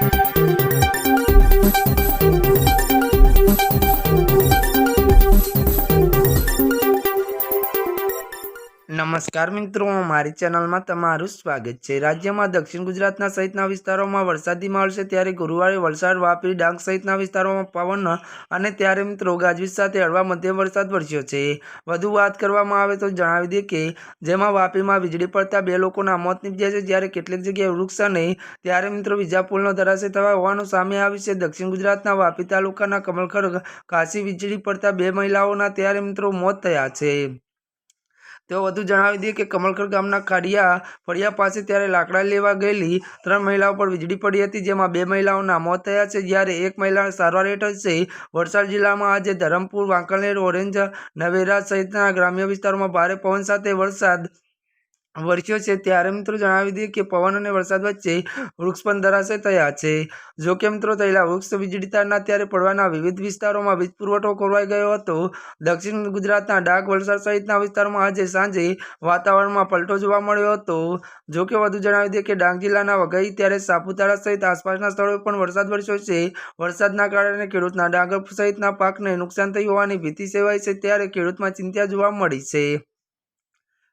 Thank you. નમસ્કાર મિત્રો, મારી ચેનલમાં તમારું સ્વાગત છે. રાજ્યમાં દક્ષિણ ગુજરાતના સહિતના વિસ્તારોમાં વરસાદી માહોલ છે, ત્યારે ગુરુવારે વલસાડ, વાપી, ડાંગ સહિતના વિસ્તારોમાં પવન અને ત્યારે મિત્રો ગાજવીજ સાથે હળવા મધ્યમ વરસાદ વરસ્યો છે. વધુ વાત કરવામાં આવે તો જણાવી દઈએ કે, જેમાં વાપીમાં વીજળી પડતા બે લોકોના મોત નીપજ્યા છે, જ્યારે કેટલીક જગ્યાએ વૃક્ષ અને ત્યારે મિત્રો વિજાપુરનો ધરાશય થવા હોવાનું સામે આવ્યું છે. દક્ષિણ ગુજરાતના વાપી તાલુકાના કમલખર ખાસી વીજળી પડતા બે મહિલાઓના ત્યારે મિત્રો મોત થયા છે. તેઓ વધુ જણાવી દઈએ કે કમલખર ગામના ખાડિયા ફળિયા પાસે ત્યારે લાકડા લેવા ગયેલી ત્રણ મહિલાઓ પર વીજળી પડી હતી, જેમાં બે મહિલાઓના મોત થયા છે. જ્યારે એક મહિલા સારવાર હેઠળ છે વલસાડ જિલ્લામાં આજે ધરમપુર, વાંકાનેર, ઓરેન્જ, નવેરા સહિતના ગ્રામ્ય વિસ્તારોમાં ભારે પવન સાથે વરસાદ વરસ્યો છે ત્યારે મિત્રો જણાવી દઈએ કે પવન અને વરસાદ વચ્ચે વૃક્ષ પણ ધરાશે થયા છે. જો કે મિત્રો થયેલા વૃક્ષ વીજળી તારના ત્યારે પડવાના વિવિધ વિસ્તારોમાં વીજ પુરવઠો ખોરવાઈ ગયો હતો. દક્ષિણ ગુજરાતના ડાંગ, વલસાડ સહિતના વિસ્તારોમાં આજે સાંજે વાતાવરણમાં પલટો જોવા મળ્યો હતો. જો કે વધુ જણાવી દઈએ કે ડાંગ જિલ્લાના વઘઈ ત્યારે સાપુતારા સહિત આસપાસના સ્થળોએ પણ વરસાદ વરસ્યો છે. વરસાદના કારણે ખેડૂતના ડાંગર સહિતના પાકને નુકસાન થયું હોવાની ભીતિ સેવાય છે ત્યારે ખેડૂતમાં ચિંતા જોવા મળી છે.